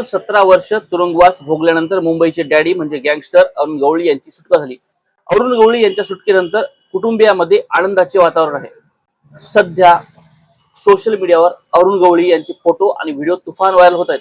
तब्बल सतरा वर्ष तुरुंगवास भोगल्यानंतर मुंबईचे डॅडी म्हणजे गँगस्टर अरुण गवळी यांची सुटका झाली. अरुण गवळी यांच्या सुटकेनंतर कुटुंबियामध्ये आनंदाचे वातावरण आहे. सध्या सोशल मीडियावर अरुण गवळी यांचे फोटो आणि व्हिडिओ तुफान व्हायरल होत आहेत.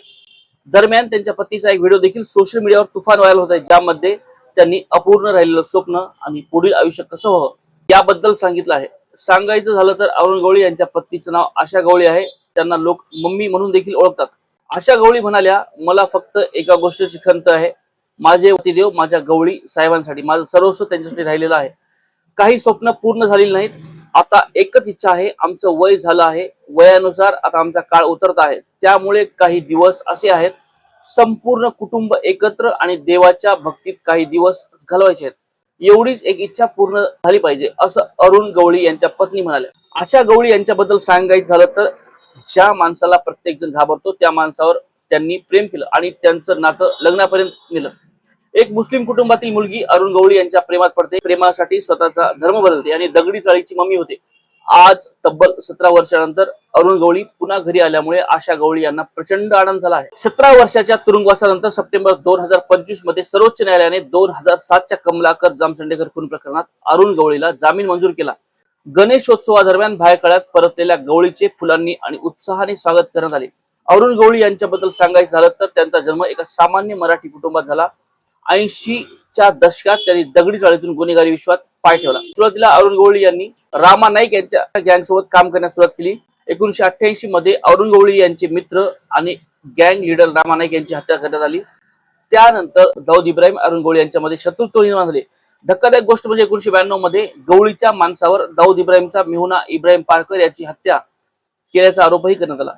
दरम्यान त्यांच्या पतीचा एक व्हिडिओ देखील सोशल मीडियावर तुफान व्हायरल होत आहे ज्यामध्ये त्यांनी अपूर्ण राहिलेलं स्वप्न आणि पुढील आयुष्य कसं व्हावं याबद्दल सांगितलं आहे. सांगायचं झालं तर अरुण गवळी यांच्या पत्नीचं नाव आशा गवळी आहे. त्यांना लोक मम्मी म्हणून देखील ओळखतात. आशा गवळी म्हणाल्या मला फक्त एका गोष्टीची खंत आहे. माझे पतिदेव माझ्या गवळी साहेबांसाठी माझं सर्वस्व त्यांच्यासाठी राहिलेलं आहे. काही स्वप्न पूर्ण झालेली नाहीत. आता एकच इच्छा आहे आमचं वय झालं आहे. वयानुसार आता आमचा काळ उतरत आहे. त्यामुळे काही दिवस असे आहेत. संपूर्ण कुटुंब एकत्र आणि देवाच्या भक्तीत काही दिवस घालवायचे आहेत. एवढीच एक इच्छा पूर्ण झाली पाहिजे असं अरुण गवळी यांच्या पत्नी म्हणाल्या. अशा गवळी यांच्याबद्दल सांगायचं झालं तर ज्या माणसाला प्रत्येक जण घाबरतो त्या माणसावर त्यांनी प्रेम केलं आणि त्यांचं नातं लग्नापर्यंत नेलं. एक मुस्लिम कुटुंबातील मुलगी अरुण गवळी यांच्या प्रेमात पडते. प्रेमासाठी स्वतःचा धर्म बदलते आणि दगडी चाळीची मम्मी होते. आज तब्बल सतरा वर्षानंतर अरुण गवळी पुन्हा घरी आल्यामुळे आशा गवळी यांना प्रचंड आनंद झाला आहे. सतरा वर्षाच्या तुरुंगवासानंतर सप्टेंबर दोन हजार पंचवीसमध्ये सर्वोच्च न्यायालयाने दोन हजार सातच्या कमलाकर जामसंडेकर खून प्रकरणात अरुण गवळीला जामीन मंजूर केला. गणेशोत्सवादरम्यान भायखळ्यात परतलेल्या गवळीचे फुलांनी आणि उत्साहाने स्वागत करण्यात आले. अरुण गवळी यांच्याबद्दल सांगायचं झालं तर त्यांचा जन्म एका सामान्य मराठी कुटुंबात झाला. ऐंशीच्या दशकात त्यांनी दगडी चाळीतून गुन्हेगारी विश्वात पाय ठेवला. सुरुवातीला अरुण गवळी यांनी रामा नाईक यांच्या गँग सोबत काम करण्यास सुरुवात केली. एकोणीशे अठ्ठ्याऐंशी मध्ये अरुण गवळी यांचे मित्र आणि गँग लीडर रामा नाईक यांची हत्या करण्यात आली. त्यानंतर दाऊद इब्राहिम अरुण गवळी यांच्यामध्ये शत्रुत्व निर्माण झाले. धक्कादायक गोष्ट म्हणजे एकोणीशे ब्याण्णवमध्ये गवळीच्या माणसावर दाऊद इब्राहिमचा मेहुना इब्राहिम पारकर याची हत्या केल्याचा आरोपही करण्यात आला.